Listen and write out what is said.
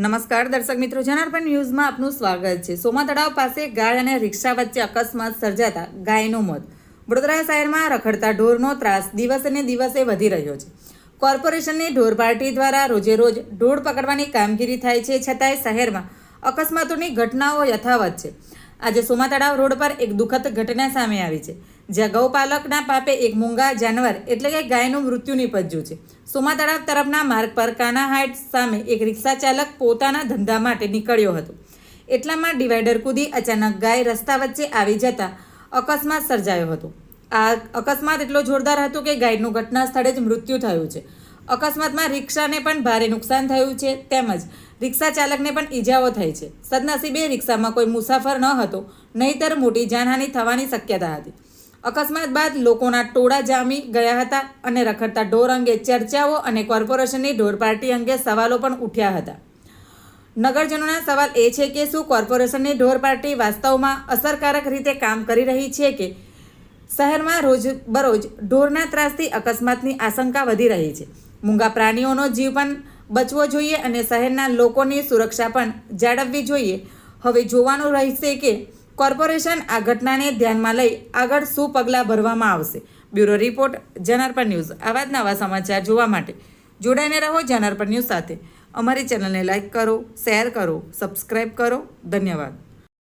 નમસ્કાર, દર્શક મિત્રો. જનાર્પણ ન્યૂઝમાં આપનું સ્વાગત છે. સોમા તળાવ પાસે ગાય અને રિક્ષા વચ્ચે અકસ્માત સર્જાતા ગાયનું મોત. વડોદરા શહેરમાં રખડતા ઢોરનો ત્રાસ દિવસે દિવસે વધી રહ્યો છે. કોર્પોરેશનની ઢોર પાર્ટી દ્વારા રોજે રોજ ઢોર પકડવાની કામગીરી થાય છે. છતાંય શહેરમાં અકસ્માતોની ઘટનાઓ યથાવત છે. આજે સોમા તળાવ રોડ પર એક દુઃખદ ઘટના સામે આવી છે. જ્યાં ગૌપાલકના પાપે એક મૂંગા જાનવર એટલે કે ગાયનું મૃત્યુ નિપજ્યું છે. સોમા તળાવ તરફના માર્ગ પર કાના હાઇટ સામે એક રિક્ષા ચાલક પોતાના ધંધા માટે નીકળ્યો હતો. એટલામાં ડિવાઈડર કૂદી અચાનક ગાય રસ્તા વચ્ચે આવી જતા અકસ્માત સર્જાયો હતો. આ અકસ્માત એટલો જોરદાર હતો કે ગાયનું ઘટના સ્થળે જ મૃત્યુ થયું છે. અકસ્માતમાં રિક્ષાને પણ ભારે નુકસાન થયું છે. તેમજ રિક્ષા ચાલકને પણ ઈજાઓ થઈ છે. સદનસીબે રિક્ષામાં કોઈ મુસાફર ન હતો, નહીતર મોટી જાનહાનિ થવાની શક્યતા હતી. અકસ્માત બાદ લોકોના ટોળા જામી ગયા હતા અને રખડતા ઢોર અંગે ચર્ચાઓ અને કોર્પોરેશનની ઢોર પાર્ટી અંગે સવાલો પણ ઉઠ્યા હતા. નગરજનોના સવાલ એ છે કે શું કોર્પોરેશનની ઢોર પાર્ટી વાસ્તવમાં અસરકારક રીતે કામ કરી રહી છે કે શહેરમાં રોજ બરોજ ઢોરના ત્રાસથી અકસ્માતની આશંકા વધી રહી છે? મૂંગા પ્રાણીઓનો જીવ પણ બચવો જોઈએ અને શહેરના લોકોની સુરક્ષા પણ જાળવવી જોઈએ. હવે જોવાનું રહેશે કે કોર્પોરેશન આ ઘટનાને ધ્યાનમાં લઈ આગળ શું પગલાં ભરવામાં આવશે? Bureau report, Janarpan news. આવા જ નવા સમાચાર જોવા માટે જોડાઈને રહો જનાર્પણ ન્યૂઝ સાથે. અમારી ચેનલને લાઇક કરો, શેર કરો સબસ્ક્રાઈબ કરો. ધન્યવાદ.